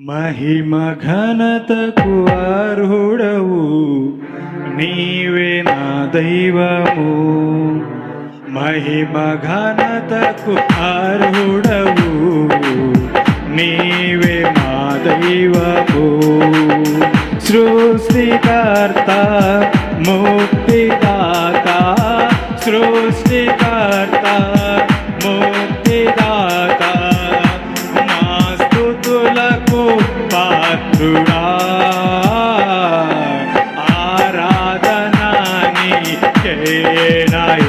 మహిమ ఘనతకు అర్హుడవు. నీవే నా దైవము. మహిమ ఘనతకు అర్హుడవు. నీవే మా దైవము. సృష్టికర్త ముక్తిదాత. సృష్టికర్త ముక్తిదాత. మా స్థుతులకు పాత్రుడా. ఆరాధనాని కేనాయ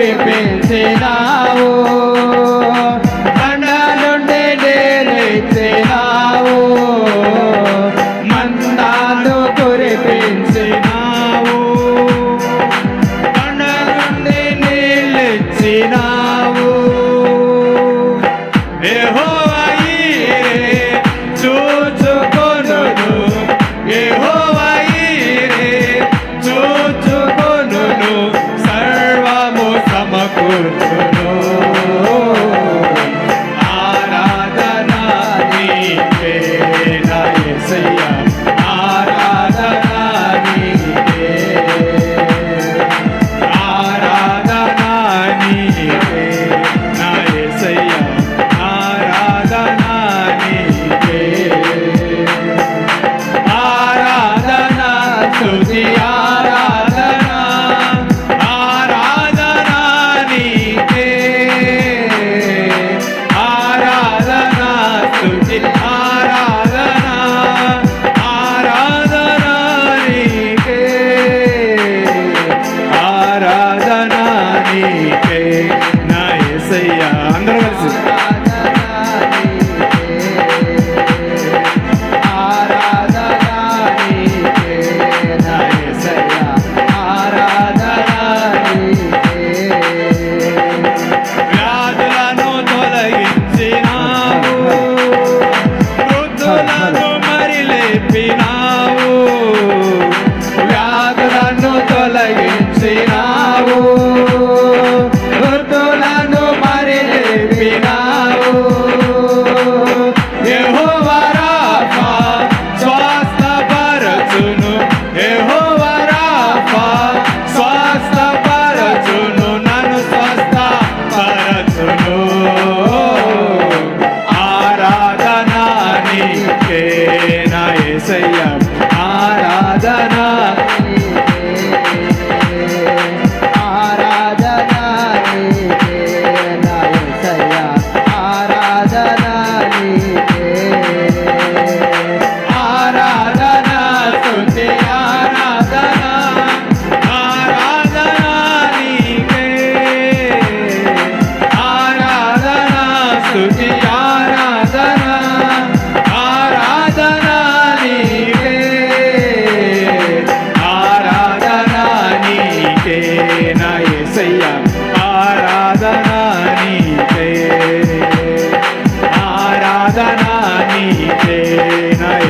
ప్రేమించే করছো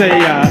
నా